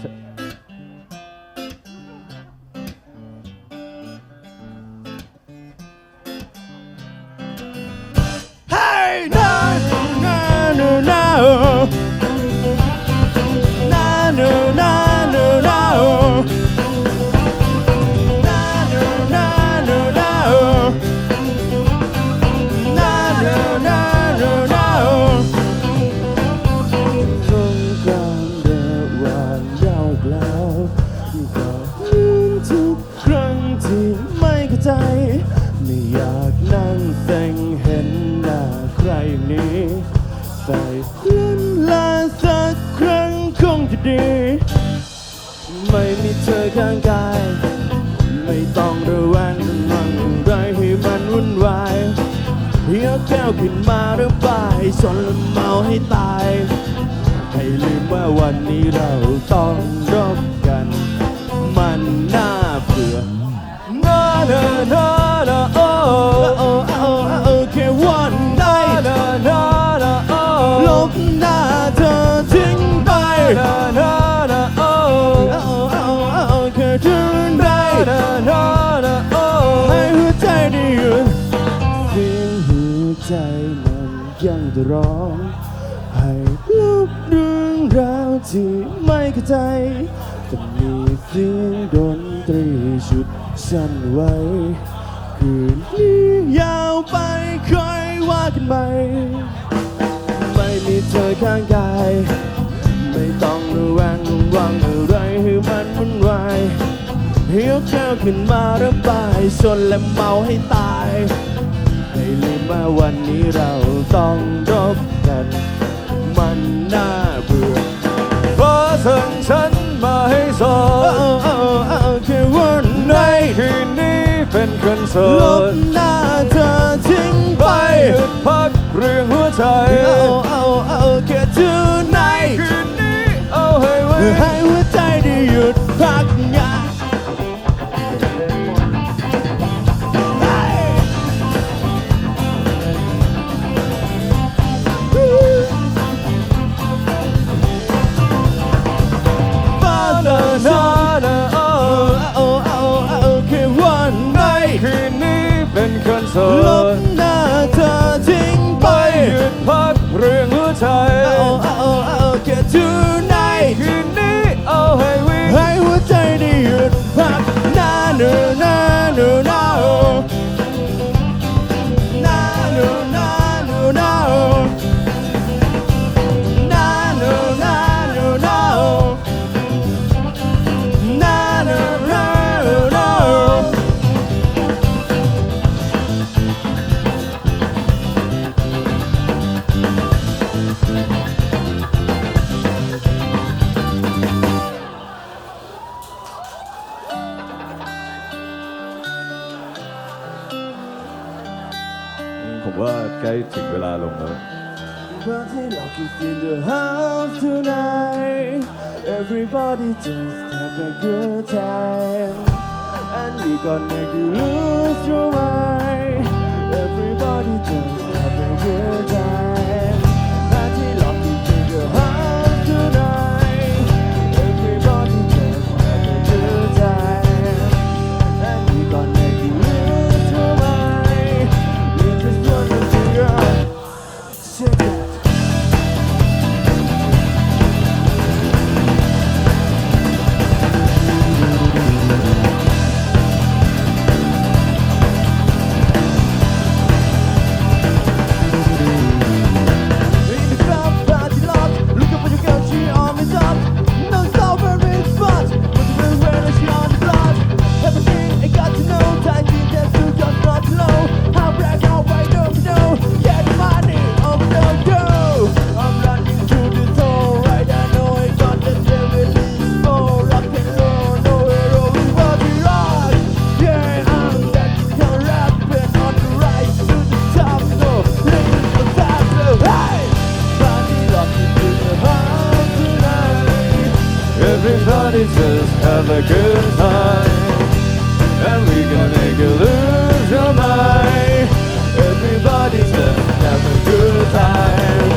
to, ใจ ไม่อยากนั่งแต่งเห็นหน้าใครนี้แต่ล่นลาสักครั้งคงจะดี ไม่มีเธอข้างกาย ไม่ต้องระแวงระวังอะไรให้มันวุ่นวายเพียงแก้วขึ้นมาหระบายชนเมาให้ตาย ให้ลืมว่าวันนี้เราต้องรบ หน้าเธอทิ้งไปแค่เธอได้ให้หัวใจได้หยุดเสียงหัวใจมันยังจะร้อง ให้ลบเรื่องราวที่ไม่เข้าใจแต่มีเสียงดนตรีชุดฉันไว้ คืนนี้ยาวไปค่อยว่ากันใหม่ เฮียวแก้วขึ้นมาระบายชนและเมาให้ตายให้ลืมว่าวันนี้เราต้องรบกัน มันน่าเบื่อฟ้าสั่งฉันมาให้สอนแค่วันในคืนนี้เป็นคนโสดลบหน้าเธอทิ้งไปหยุดพักเรื่องหัวใจเอาเอาเอาแค่เธอในคืนนี้เอาให้ไว้ เผมว่าใกล้ถึงเวลาลงแล้ว Party like it's in the house tonight. Everybody just have a good time. And we gonna make you lose your mind. Everybody just have a good time. Everybody just have a good time. And we gonna make you lose your mind. Everybody just have a good time.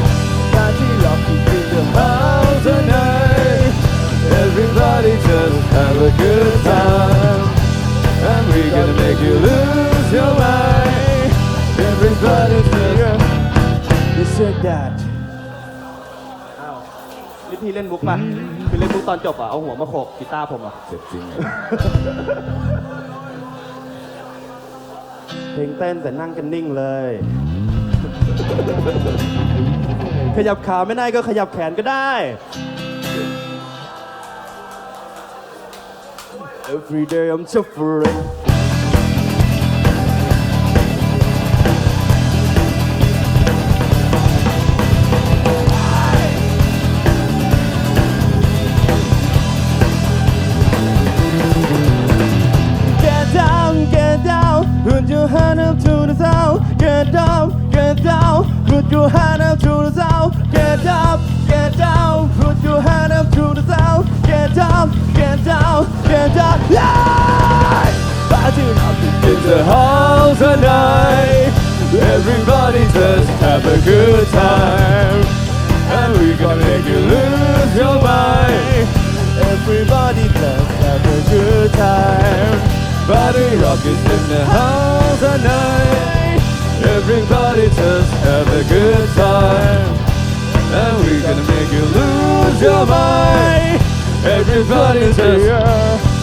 Party lucky in the house tonight. Everybody just have a good time. And we gonna make you lose your mind. Everybody just. You said that. นี่พี่เล่นมุกป่ะพี่เล่นมุกตอนจบอะเอาหัวมาโขกกีตาร์ผมอะเจ็บจริงอะเพลงเต้นแต่นั่งกันนิ่งเลย ขยับขาไม่ได้ก็ขยับแขนก็ได้ Every day I'm suffering put your hand up to the sound. Get up, get down, put your hand up to the. Get down, get down, get down. Yeah! It's the house tonight. Everybody just have a good time. And we gonna make you lose Everybody's here.